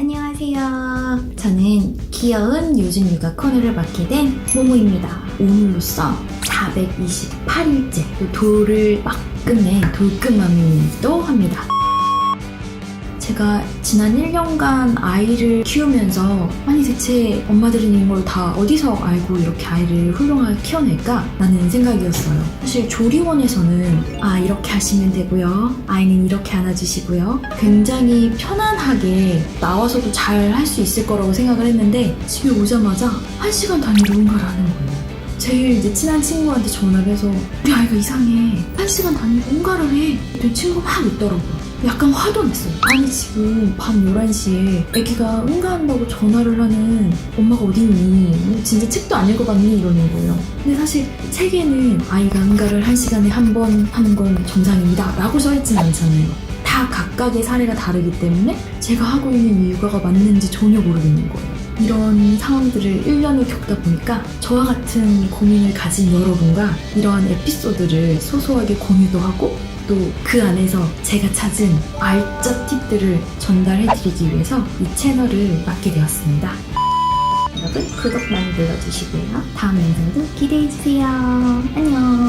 안녕하세요. 저는 귀여운 요즘 육아 코너를 맡게 된 모모입니다. 오늘로써 428일째 돌을 막 끝낸 돌끝맘이기도 합니다. 제가 지난 1년간 아이를 키우면서 아니 대체 엄마들은 이런 걸다 어디서 알고 이렇게 아이를 훌륭하게 키워낼까? 라는 생각이었어요. 사실 조리원에서는 아 이렇게 하시면 되고요. 아이는 이렇게 안아주시고요. 굉장히 편안하게 나와서도 잘 할 수 있을 거라고 생각을 했는데 집에 오자마자 1시간 단위로 응가를 하는 거예요. 제일 이제 친한 친구한테 전화를 해서 우리 아이가 이상해. 한 시간 단위로 응가를 해. 내 친구 막 웃더라고요. 약간 화도 냈어요. 아니 지금 밤 11시에 애기가 응가한다고 전화를 하는 엄마가 어딨니? 뭐 진짜 책도 안 읽어봤니? 이러는 거예요. 근데 사실 책에는 아이가 응가를 한 시간에 한 번 하는 건 정상입니다. 라고 써있진 않잖아요. 다 각각의 사례가 다르기 때문에 제가 하고 있는 이 육아가 맞는지 전혀 모르겠는 거예요. 이런 상황들을 1년을 겪다 보니까 저와 같은 고민을 가진 여러분과 이러한 에피소드를 소소하게 공유도 하고 또 그 안에서 제가 찾은 알짜 팁들을 전달해드리기 위해서 이 채널을 맡게 되었습니다. 여러분 구독 많이 눌러주시고요. 다음 영상도 기대해주세요. 안녕.